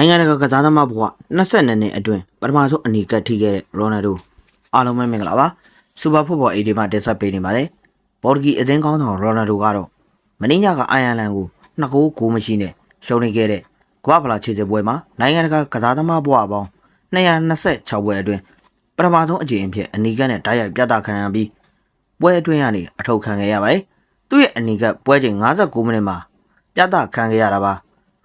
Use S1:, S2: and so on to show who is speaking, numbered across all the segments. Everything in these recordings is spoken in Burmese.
S1: နိုင်ငံတကာကစားသမားဘဝ22နှစ်အတွင်းပထမဆုံးအနီကပ်ထိခဲ့တဲ့ရိုနယ်ဒိုအားလုံးပဲမင်္ဂလာပါစူပါဖုတ်ဘော်အေဒီမှာတက်ဆက်ပေးနေပါတယ်ဘော်ဒဂီအသင်းကောင်းဆောင်ရိုနယ်ဒိုကတော့မင်းညကအိုင်ယာလန်ကိုနှစ်ကိုးကိုမရှိနဲ့ရှုံးနေခဲ့တဲ့ကမ္ဘာဖလားခြေစစ်ပွဲမှာနိုင်ငံတကာကစားသမားဘဝပေါင်း226ပွဲအတွင်းပထမဆုံးအကြိမ်အဖြစ်အနီကပ်နဲ့တိုက်ရိုက်ပြသခံရပြီးပွဲအတွင်းကနေအထောက်ခံခဲ့ရပါတယ်သူ့ရဲ့အနီကပ်ပွဲချိန်59မိနစ်မှာပြသခံခဲ့ရတာပါ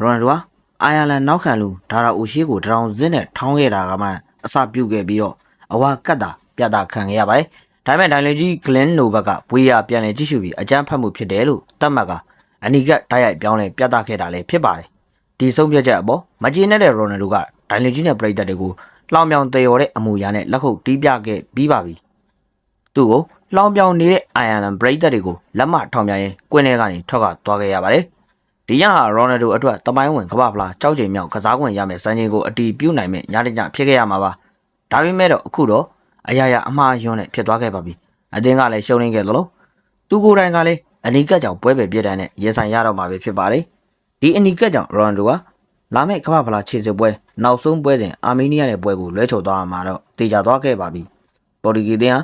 S1: ရိုနယ်ဒိုက အိုင်ယာလန်နောက်ခံလူဒါရာအိုရှိကိုတရောင်စင်းနဲ့ထောင်းခဲ့တာကမှအစပြုတ်ခဲ့ပြီးတော့အဝါကတ်တာပြတာခံခဲ့ရပါတယ်။ဒါပေမဲ့ဒိုင်လန်ကြီးဂလန်နိုဘက်ကဘွေးရပြန်လည်ကြည့်ရှုပြီးအကြမ်းဖက်မှုဖြစ်တယ်လို့တတ်မှတ်ကအနီကတိုက်ရိုက်ပြောင်းလဲပြတာခဲ့တာလည်းဖြစ်ပါတယ်။ဒီဆုံးဖြတ်ချက်အပေါ်မကျေနပ်တဲ့ရိုနယ်ဒိုကဒိုင်လန်ကြီးနဲ့ပရိသတ်တွေကိုလောင်ပြောင်တယော်တဲ့အမူအရာနဲ့လက်ခုပ်တီးပြခဲ့ပြီးပါပြီ။သူ့ကိုလောင်ပြောင်နေတဲ့အိုင်ယာလန်ပရိသတ်တွေကိုလက်မထောင်ပြရင်ကွင်းထဲကနေထွက်ကသွားခဲ့ရပါတယ်။ ဒီရဟာရိုနယ်ဒိုအတွက်တမိုင်းဝင်ကမ္ဘာဖလားကြောက်ချိန်မြောက်ကစားခွင့်ရမယ်စံချိန်ကိုအတီးပြုတ်နိုင်မဲ့ညတညဖြစ်ခဲ့ရမှာပါဒါပေမဲ့တော့အခုတော့အရာရာအမှားယွန်းနဲ့ဖြစ်သွားခဲ့ပါပြီအတင်းကလည်းရှုံးနေခဲ့သလိုသူကိုယ်တိုင်ကလည်းအနီကတ်ကြောင့်ပွဲပဲပြစ်ဒဏ်နဲ့ရေဆိုင်ရတော့မှာပဲဖြစ်ပါတယ်ဒီအနီကတ်ကြောင့်ရိုနယ်ဒိုကလာမယ့်ကမ္ဘာဖလားခြေစစ်ပွဲနောက်ဆုံးပွဲစဉ်အာမေးနီးယားနဲ့ပွဲကိုလွဲချော်သွားမှာတော့တေချာသွားခဲ့ပါပြီပေါ်တူဂီတင်းဟာ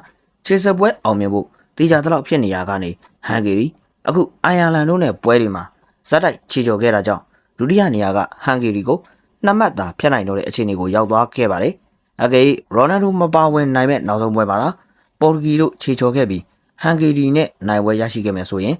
S1: ခြေစစ်ပွဲအောင်မြင်ဖို့တေချာတော့ဖြစ်နေရကနေဟန်ဂေရီအခုအိုင်ယာလန်တို့နဲ့ပွဲတွေမှာ ဇက်တိုက်ခြေကျော်ခဲ့တာကြောင့်ဒုတိယနေရာကဟန်ဂေရီကိုနှစ်မှတ်သာဖျက်နိုင်တော့တဲ့အခြေအနေကိုရောက်သွားခဲ့ပါတယ်။အကေရိုနယ်ဒိုမပါဝင်နိုင်မဲ့နောက်ဆုံးပွဲမှာလားပေါ်တူဂီတို့ခြေကျော်ခဲ့ပြီးဟန်ဂေရီနဲ့နိုင်ပွဲရရှိခဲ့မယ်ဆိုရင်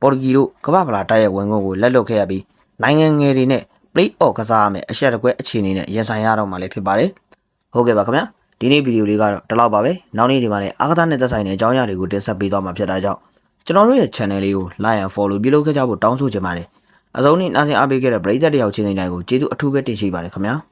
S1: ပေါ်တူဂီတို့ကမ္ဘာဖလားတိုက်ရဲ့ဝင်ခွင့်ကိုလက်လွတ်ခဲ့ရပြီးနိုင်ငံငယ်တွေနဲ့ play off ကစားရမယ်အရှက်တကွဲအခြေအနေနဲ့ရင်ဆိုင်ရတော့မှာလည်းဖြစ်ပါတယ်။ဟုတ်ကဲ့ပါခင်ဗျာဒီနေ့ဗီဒီယိုလေးကတော့ဒီလောက်ပါပဲနောက်နေ့ဒီမှာလည်းအာဂါသနဲ့သက်ဆိုင်တဲ့အကြောင်းအရာတွေကိုတင်ဆက်ပေးသွားမှာဖြစ်တာကြောင့် ကျွန်တော်တို့ရဲ့ channel လေးကို like and follow ပြုလုပ်ခဲ့ကြဖို့တောင်းဆိုချင်ပါတယ်။အစုံနဲ့နားဆင်အားပေးခဲ့တဲ့ပရိသတ်တယောက်ချင်းတိုင်းကိုကျေးဇူးအထူးပဲတင်ရှိပါတယ်ခင်ဗျာ။